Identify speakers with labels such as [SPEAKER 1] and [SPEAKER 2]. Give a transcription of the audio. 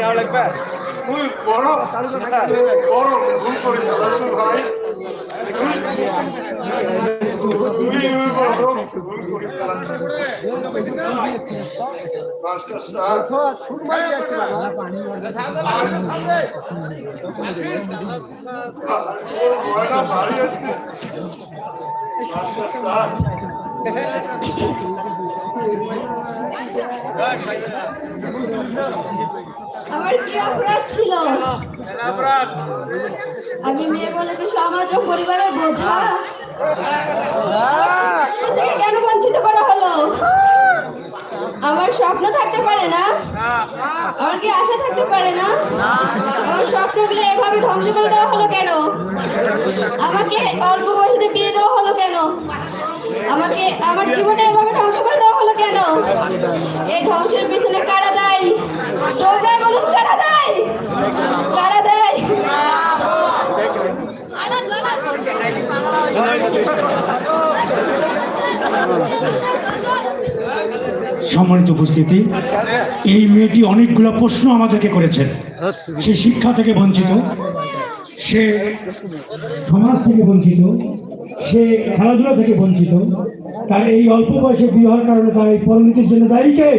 [SPEAKER 1] খাওয়া লাগবে
[SPEAKER 2] তুই বড় বড় ভুল করে ভাই
[SPEAKER 3] আমার কি অপরাধ ছিল? আমি মেয়ে বলে যে সমাজ ও পরিবারের বোঝা। কেন বঞ্চিত করা হলো আমার স্বপ্ন থাকতে পারে না? আমার কি আশা থাকতে পারে না? আমার স্বপ্নগুলো এভাবে ধ্বংস করে দেওয়া হলো কেন? আমাকে অল্প বয়সে বিয়ে দেওয়া হলো কেন? আমাকে আমার জীবনে এভাবে ধ্বংস করে দেওয়া হলো কেন? এই ধ্বংসের পিছনে কারা দেয়? তোমরাই বলুন, কারা দেয়? কারা দেয়?
[SPEAKER 4] সম্মানিত উপস্থিতি, এই মেয়েটি অনেকগুলো প্রশ্ন আমাদেরকে করেছে। সে শিক্ষা থেকে বঞ্চিত, সে সমাজ থেকে বঞ্চিত, সে খেলাধুলা থেকে বঞ্চিত, তার এই অল্প বয়সে বিয়ে হওয়ার কারণে তার এই পরিণতির জন্য দায়ী কে?